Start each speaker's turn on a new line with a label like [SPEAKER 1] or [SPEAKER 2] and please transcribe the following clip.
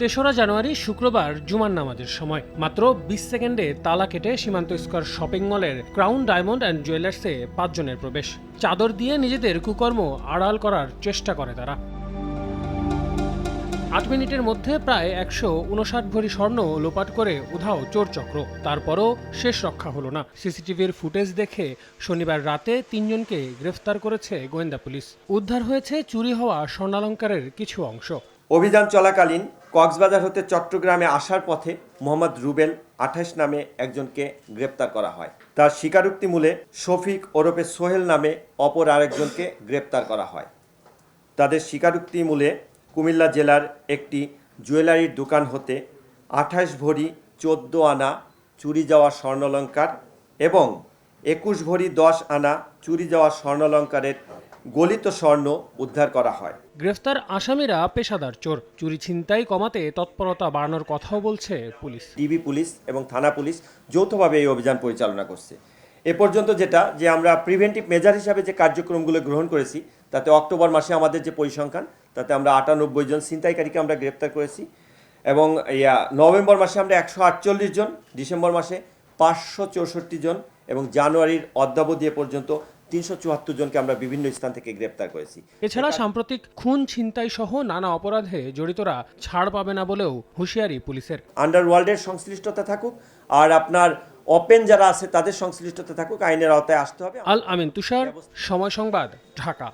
[SPEAKER 1] তেসরা জানুয়ারি, শুক্রবার জুমার নামাজের সময়। মাত্র বিশ সেকেন্ডে তালা কেটে সীমান্ত স্কোয়ার শপিং মলের ক্রাউন ডায়মন্ড অ্যান্ড জুয়েলার্সে পাঁচজনের প্রবেশ। চাদর দিয়ে নিজেদের কুকর্ম আড়াল করার চেষ্টা করে তারা। আট মিনিটের মধ্যে প্রায় একশো উনষাট ভরি স্বর্ণ লোপাট করে উধাও চোরচক্র তারপরও শেষ রক্ষা হলো না। সিসিটিভির ফুটেজ দেখে শনিবার রাতে তিনজনকে গ্রেফতার করেছে গোয়েন্দা পুলিশ। উদ্ধার হয়েছে চুরি হওয়া স্বর্ণালঙ্কারের কিছু অংশ।
[SPEAKER 2] অভিযান চলাকালীন কক্সবাজার হতে চট্টগ্রামে আসার পথে মোহাম্মদ রুবেল আঠাশ নামে একজনকে গ্রেপ্তার করা হয়। তার স্বীকারোক্তি মূলে শফিক ওরফে সোহেল নামে অপর আরেকজনকে গ্রেপ্তার করা হয়। তাদের স্বীকারোক্তি মূলে কুমিল্লা জেলার একটি জুয়েলারির দোকান হতে আঠাশ ভরি চোদ্দ আনা চুরি যাওয়া স্বর্ণলঙ্কার এবং একুশ ভরি দশ আনা চুরি যাওয়া স্বর্ণলঙ্কারের গলিত স্বর্ণ উদ্ধার করা হয়।
[SPEAKER 1] গ্রেফতার আসামিরা পেশাদার চোর। চুরি ছিনতাই কমাতে তৎপরতা বাড়ানোর কথাও বলছে পুলিশ।
[SPEAKER 2] ডিবি পুলিশ এবং থানা পুলিশ যৌথভাবে এই অভিযান পরিচালনা করছে। এ পর্যন্ত যেটা যে আমরা প্রিভেন্টিভ মেজার হিসাবে যে কার্যক্রমগুলো গ্রহণ করেছি তাতে অক্টোবর মাসে আমাদের যে পরিসংখ্যান তাতে আমরা আটানব্বই জন ছিনতাইকারীকে আমরা গ্রেপ্তার করেছি এবং ইয়া নভেম্বর মাসে আমরা একশো আটচল্লিশ জন ডিসেম্বর মাসে পাঁচশো চৌষট্টি জন এবং জানুয়ারির অদ্যাবধি পর্যন্ত তিনশো চুয়াত্তর জনকে আমরা বিভিন্ন স্থান থেকে গ্রেপ্তার করেছি।
[SPEAKER 1] এছাড়া সাম্প্রতিক খুন ছিনতাই সহ নানা অপরাধে জড়িতরা ছাড় পাবে না বলেও হুঁশিয়ারি পুলিশের।
[SPEAKER 2] আন্ডারওয়ার্ল্ডের সংশ্লিষ্টতা থাকুক আর আপনার ওপেন যারা আছে তাদের সংশ্লিষ্টতা থাকুক আইনের আওতায় আসতে হবে।
[SPEAKER 1] আল আমিন তুষার সময় সংবাদ ঢাকা।